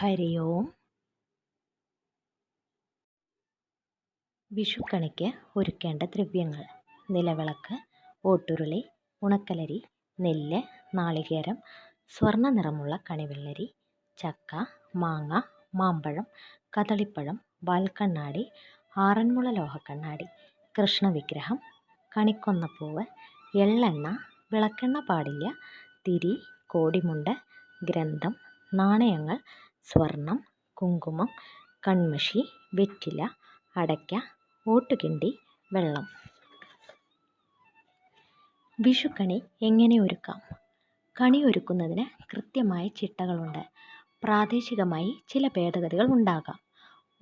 ഹരി ഓം വിഷുക്കണിക്ക് ഒരുക്കേണ്ട ദ്രവ്യങ്ങൾ. നിലവിളക്ക് ഓട്ടുരുളി ഉണക്കലരി നെല്ല് നാളികേരം സ്വർണ നിറമുള്ള കണിവെള്ളരി ചക്ക മാങ്ങ മാമ്പഴം കദളിപ്പഴം വാൽക്കണ്ണാടി ആറന്മുള ലോഹക്കണ്ണാടി കൃഷ്ണവിഗ്രഹം കണിക്കൊന്നപ്പൂവ് എള്ളെണ്ണ വിളക്കെണ്ണ പാടില്ല തിരി കോടിമുണ്ട് ഗ്രന്ഥം നാണയങ്ങൾ സ്വർണം കുങ്കുമം കൺമഷി വെറ്റില അടയ്ക്ക ഓട്ടുകിണ്ടി വെള്ളം. വിഷുക്കണി എങ്ങനെ ഒരുക്കാം? കണി ഒരുക്കുന്നതിന് കൃത്യമായ ചിട്ടകളുണ്ട്. പ്രാദേശികമായി ചില ഭേദഗതികൾ ഉണ്ടാകാം.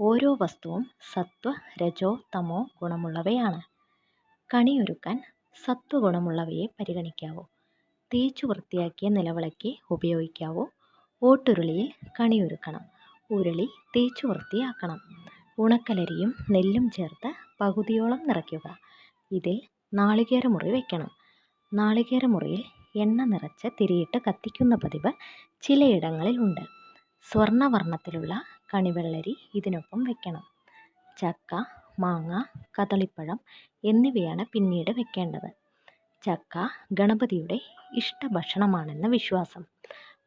ഓരോ വസ്തുവും സത്വ രജോ തമോ ഗുണമുള്ളവയാണ്. കണിയൊരുക്കാൻ സത്വഗുണമുള്ളവയെ പരിഗണിക്കാവൂ. തേച്ചു വൃത്തിയാക്കിയ നിലവിളക്ക് ഉപയോഗിക്കാവൂ. ഓട്ടുരുളിയിൽ കണിയൊരുക്കണം. ഉരുളി തേച്ചു വൃത്തിയാക്കണം. ഉണക്കലരിയും നെല്ലും ചേർത്ത് പകുതിയോളം നിറയ്ക്കുക. ഇതിൽ നാളികേരമുറി വയ്ക്കണം നാളികേരമുറിയിൽ എണ്ണ നിറച്ച് തിരിയിട്ട് കത്തിക്കുന്ന പതിവ് ചിലയിടങ്ങളിൽ ഉണ്ട്. സ്വർണവർണത്തിലുള്ള കണിവെള്ളരി ഇതിനൊപ്പം വയ്ക്കണം ചക്ക മാങ്ങ കദളിപ്പഴം എന്നിവയാണ് പിന്നീട് വെക്കേണ്ടത്. ചക്ക ഗണപതിയുടെ ഇഷ്ടഭക്ഷണമാണെന്ന് വിശ്വാസം.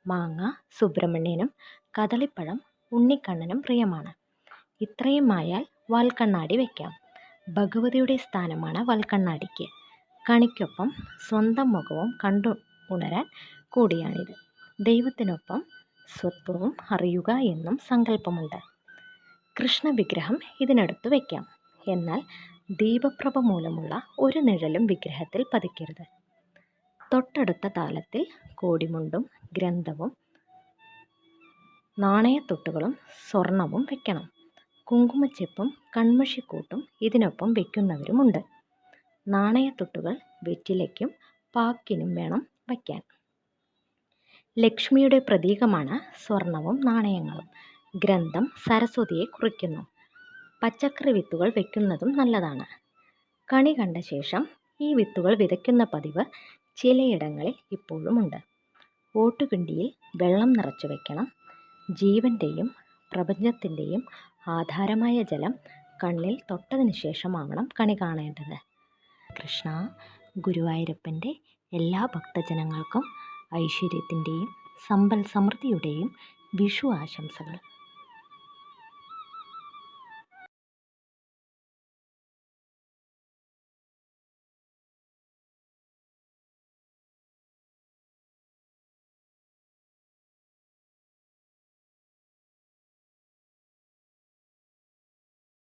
മാങ്ങ സുബ്രഹ്മണ്യനും കദളിപ്പഴം ഉണ്ണിക്കണ്ണനും പ്രിയമാണ്. ഇത്രയുമായാൽ വാൽക്കണ്ണാടി വയ്ക്കാം ഭഗവതിയുടെ സ്ഥാനമാണ് വാൽക്കണ്ണാടിക്ക്. കണിക്കൊപ്പം സ്വന്തം മുഖവും കണ്ടു ഉണരാൻ കൂടിയാണിത്. ദൈവത്തിനൊപ്പം സ്വത്വവും അറിയുക എന്നും സങ്കല്പമുണ്ട് കൃഷ്ണവിഗ്രഹം ഇതിനടുത്ത് വയ്ക്കാം എന്നാൽ ദീപപ്രഭ മൂലമുള്ള ഒരു നിഴലും വിഗ്രഹത്തിൽ പതിക്കരുത്. തൊട്ടടുത്ത താലത്തിൽ കോടിമുണ്ടും ഗ്രന്ഥവും നാണയത്തൊട്ടുകളും സ്വർണവും വെക്കണം. കുങ്കുമച്ചെപ്പും കൺമഷിക്കൂട്ടും ഇതിനൊപ്പം വെക്കുന്നവരുമുണ്ട്. നാണയത്തൊട്ടുകൾ വെറ്റിലയ്ക്കും പാക്കിനും വേണം വയ്ക്കാൻ. ലക്ഷ്മിയുടെ പ്രതീകമാണ് സ്വർണവും നാണയങ്ങളും. ഗ്രന്ഥം സരസ്വതിയെ കുറിക്കുന്നു. പച്ചക്കറി വിത്തുകൾ വെക്കുന്നതും നല്ലതാണ്. കണി കണ്ട ശേഷം ഈ വിത്തുകൾ വിതയ്ക്കുന്ന പതിവ് ചിലയിടങ്ങളിൽ ഇപ്പോഴുമുണ്ട്. ഓട്ടുകിണ്ടിയിൽ വെള്ളം നിറച്ചു വെക്കണം. ജീവന്റെയും പ്രപഞ്ചത്തിന്റെയും ആധാരമായ ജലം കണ്ണിൽ തൊട്ടതിനു ശേഷമാവണം കണി കാണേണ്ടത്. കൃഷ്ണ ഗുരുവായൂരപ്പന്റെ എല്ലാ ഭക്തജനങ്ങൾക്കും ഐശ്വര്യത്തിന്റെയും സമ്പൽ സമൃദ്ധിയുടെയും വിഷു ആശംസകൾ.